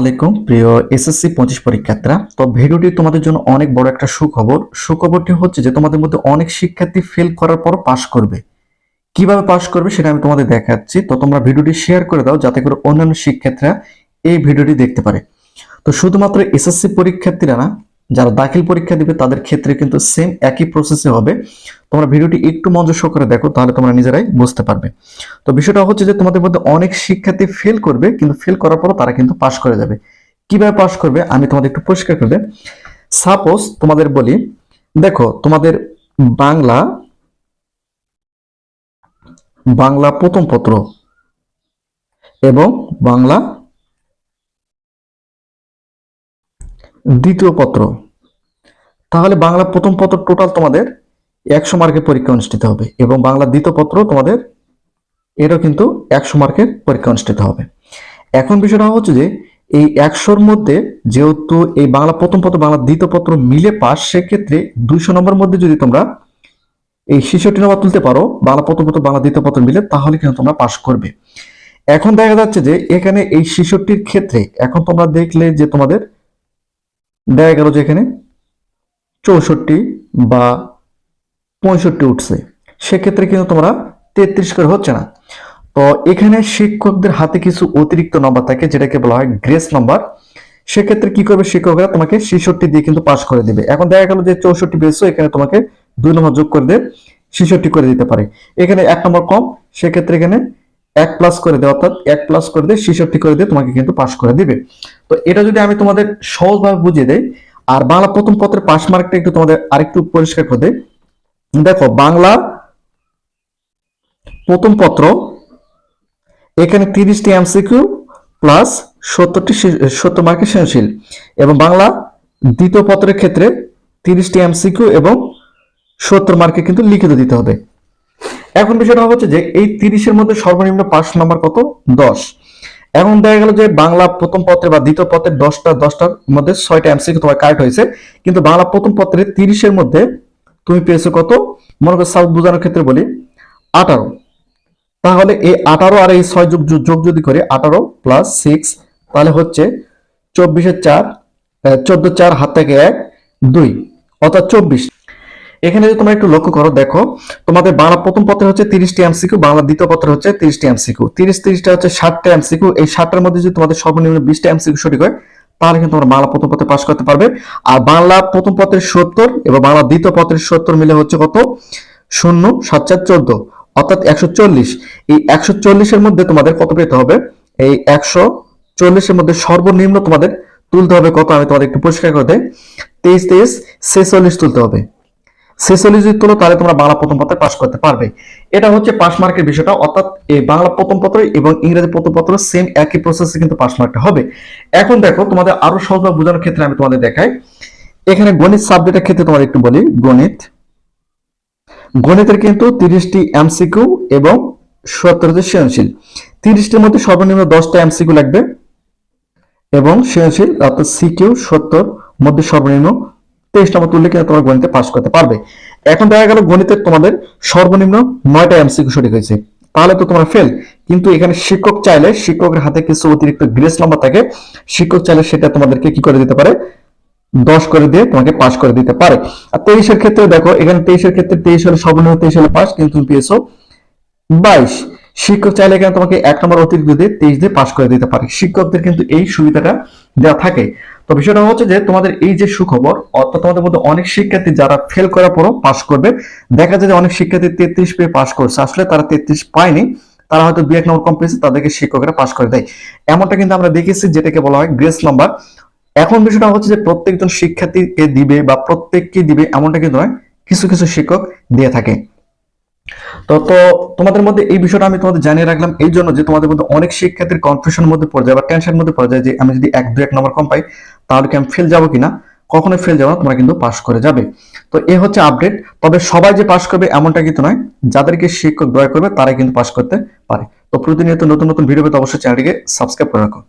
আলাইকুম, প্রিয় এসএসসি পঁচিশ পরীক্ষার্থীরা। তো ভিডিওটি তোমাদের জন্য অনেক বড় একটা সুখবর। সুখবরটি হচ্ছে যে তোমাদের মধ্যে অনেক শিক্ষার্থী ফেল করার পর পাশ করবে। কীভাবে পাশ করবে সেটা আমি তোমাদের দেখাচ্ছি। তো তোমরা ভিডিওটি শেয়ার করে দাও, যাতে করে অন্যান্য শিক্ষার্থীরা এই ভিডিওটি দেখতে পারে। তো শুধুমাত্র এসএসসি পরীক্ষার্থীরা না যারা দাখিল পরীক্ষা দিবে, তাদের ক্ষেত্রে কিন্তু সেম একই প্রসেসে হবে। তোমরা ভিডিওটি একটু মনোযোগ সহকারে দেখো, তাহলে তোমরা নিজেরাই বুঝতে পারবে। তো বিষয়টা হচ্ছে যে, তোমাদের মধ্যে অনেক শিক্ষার্থী ফেল করবে, কিন্তু ফেল করার পর তারা কিন্তু পাশ করে যাবে। কীভাবে পাশ করবে, আমি তোমাদের একটু পরিষ্কার করে সাপোজ তোমাদের বলি, দেখো, তোমাদের বাংলা বাংলা প্রথম পত্র এবং বাংলা দ্বিতীয় পত্র। তাহলে বাংলা প্রথম পত্র টোটাল তোমাদের একশো মার্কের পরীক্ষা অনুষ্ঠিত হবে এবং বাংলা দ্বিতীয় পত্র তোমাদের এরও কিন্তু একশো মার্কের পরীক্ষা অনুষ্ঠিত হবে। এখন বিষয়টা হচ্ছে যে, এই একশোর মধ্যে যেহেতু এই বাংলা প্রথম পত্র, বাংলা দ্বিতীয় পত্র মিলে পাস, সেক্ষেত্রে দুইশো নম্বর মধ্যে যদি তোমরা এই ছেষট্টি নম্বর তুলতে পারো, বাংলা প্রথম পত্র, বাংলা দ্বিতীয় পত্র মিলে, তাহলে কিন্তু তোমরা পাস করবে। এখন দেখা যাচ্ছে যে, এখানে এই ছেষট্টির ক্ষেত্রে এখন তোমরা দেখলে যে তোমাদের দেখা গেল যে এখানে চৌষট্টি বা পঁয়ষট্টি উঠছে। সেক্ষেত্রে কিন্তু তোমরা তেত্রিশ করে হচ্ছে না। তো এখানে শিক্ষকদের হাতে কিছু অতিরিক্ত নম্বর থাকে, যেটাকে বলা হয় গ্রেস নম্বর সেক্ষেত্রে কি করবে শিক্ষকরা? তোমাকে ছেষট্টি দিয়ে কিন্তু পাস করে দিবে। এখন দেখা গেল যে চৌষট্টি পেয়েছ, এখানে তোমাকে দুই নম্বর যোগ করে দিয়ে ছেষট্টি করে দিতে পারে। এখানে এক নম্বর কম, সেক্ষেত্রে এখানে এক প্লাস করে দেয় অর্থাৎ এক প্লাস করে দিয়ে ছেষট্টি করে দিয়ে তোমাকে কিন্তু পাস করে দিবে। তো এটা যদি আমি তোমাদের সহজভাবে বুঝিয়ে দেই, আর বাংলা প্রথম পত্রের পাস মার্কটা একটু তোমাদের আরেকটু পরিষ্কার করে দেয় দেখো, বাংলা প্রথম পত্র, এখানে তিরিশটি এমসিকিউ প্লাস সত্তরটি সত্তর মার্কের সৃজনশীল। এবং বাংলা দ্বিতীয় পত্রের ক্ষেত্রে তিরিশটি এমসিকিউ এবং সত্তর মার্কে কিন্তু লিখিত দিতে হবে। এখন বিষয়টা হচ্ছে যে এই তিরিশের মধ্যে সর্বনিম্ন পাস নাম্বার কত? দশ। এখন দেখা গেল যে বাংলা প্রথম পত্রে বা দ্বিতীয় পত্রের দশটা, দশটার মধ্যে ছয়টা এমসিকিউ তোমার কারেক্ট হয়েছে। কিন্তু বাংলা প্রথম পত্রের তিরিশের মধ্যে তুমি পেয়েছ কত? মনে করো সাউথ বোঝানোর ক্ষেত্রে বলি, আঠারো। তাহলে এই আঠারো আর এই ছয় যোগ যোগ যদি করে, আঠারো প্লাস সিক্স তাহলে হচ্ছে চব্বিশের চার চোদ্দ চার হাত থেকে এক, দুই। অর্থাৎ চব্বিশ। এখানে যদি তোমরা একটু লক্ষ্য করো, দেখো, তোমাদের বাংলা প্রথম পত্রে হচ্ছে তিরিশটি এমসিকিউ, বাংলা দ্বিতীয় পত্রে হচ্ছে তিরিশটি এমসিকিউ। তিরিশ, তিরিশটা হচ্ছে ষাটটা এমসিকিউ। এই ষাটটার মধ্যে যদি তোমাদের সর্বনিম্ন বিশটা এমসিকিউ সঠিক হয়, তাহলে কিন্তু তোমরা বাংলা প্রথম পত্রে পাস করতে পারবে। আর বাংলা প্রথম পত্রের সত্তর এবং বাংলা দ্বিতীয় পত্রের সত্তর মিলে হচ্ছে কত? শূন্য সাত চার চোদ্দ। অর্থাৎ একশো চল্লিশ। এই একশো চল্লিশের মধ্যে তোমাদের কত পেতে হবে? এই একশো চল্লিশের মধ্যে সর্বনিম্ন তোমাদের তুলতে হবে কত? আমি তোমাদের একটু পরিষ্কার করে দেয় তেইশ তেইশ, ছেচল্লিশ তুলতে হবে। ছেচল্লিশ যদি তাহলে তোমরা বাংলা প্রথম পত্রে পাস করতে পারবে। এটা হচ্ছে পাস মার্কের বিষয়টা, অর্থাৎ এই বাংলা প্রথম পত্র এবং ইংরেজি প্রথম পত্র সেম একই প্রসেসে কিন্তু পাস মার্কটা হবে। এখন দেখো, তোমাদের আরও বোঝানোর ক্ষেত্রে আমি তোমাদের দেখাই। এখানে গণিত সাবজেক্টের ক্ষেত্রে তোমার একটু বলি, গণিত। গণিতের কিন্তু তিরিশটি এমসিকিউ এবং সত্তরটি সৃজনশীল। তিরিশটির মধ্যে সর্বনিম্ন দশটা এমসিকিউ লাগবে এবং সৃজনশীল, অর্থাৎ সিকিউ সত্তর, মধ্যে সর্বনিম্ন তেইশ নম্বর তুললে কিন্তু তোমরা গণিতে পাস করতে পারবে? এখন দেখা গেল গণিতের তোমাদের সর্বনিম্ন নয়টা এমসিকিউ সঠিক হয়েছে। তাহলে তো তোমরা ফেল কিন্তু এখানে শিক্ষক চাইলে শিক্ষকের হাতে কিছু অতিরিক্ত গ্রেস নাম্বার থাকে, শিক্ষক চাইলে সেটা তোমাদেরকে কি করে দিতে পারে? দশ করে দিয়ে তোমাকে পাস করে দিতে পারে। আর তেইশের ক্ষেত্রে দেখো, এখানে তেইশের ক্ষেত্রে তেইশ হলে সর্বনিম্ন তেইশ হলে পাস কিন্তু তুমি পেয়েছ বাইশ। শিক্ষক চাইলে এখানে তোমাকে এক নম্বর অতিরিক্ত দিয়ে তেইশ দিয়ে পাস করে দিতে পারে। শিক্ষকদের কিন্তু এই সুবিধাটা দেওয়া থাকে। তো বিষয়টা হচ্ছে যে তোমাদের এই যে সুখবর, অর্থাৎ তোমাদের মধ্যে অনেক শিক্ষার্থী যারা ফেল করার পরও পাস করবে, দেখা যায় যে অনেক শিক্ষার্থী তেত্রিশ পেয়ে পাস করছে। আসলে তারা তেত্রিশ পায়নি, তারা হয়তো দু এক নম্বর কম পেয়েছে তাদেরকে শিক্ষকরা পাস করে দেয়। এমনটা কিন্তু আমরা দেখেছি, যেটাকে বলা হয় গ্রেস নাম্বার এখন বিষয়টা হচ্ছে যে প্রত্যেকজন শিক্ষার্থীকে দিবে বা প্রত্যেককে দিবে এমনটা কিন্তু নয়, কিছু কিছু শিক্ষক দিয়ে থাকে। তো তো তোমাদের মধ্যে এই বিষয়টা আমি তোমাদের জানিয়ে রাখলাম। এই জন্য যে তোমাদের মধ্যে অনেক শিক্ষার্থীর কনফিউশনের মধ্যে পড়ে যায় বা টেনশনের মধ্যে পড়ে যায় যে আমি যদি এক দু এক নম্বর কম পাই, তাহলে কি আমি ফেল যাব কিনা? কখনোই ফেল যাব না, তোমরা কিন্তু পাস করে যাবে। তো এ হচ্ছে আপডেট তবে সবাই যে পাস করবে এমনটা কিন্তু নয়। যাদেরকে শিক্ষক দয়া করবে, তারাই কিন্তু পাস করতে পারে। তো প্রতিনিয়ত নতুন নতুন ভিডিও পেতে অবশ্যই চ্যানেলটিকে সাবস্ক্রাইব করে রাখো।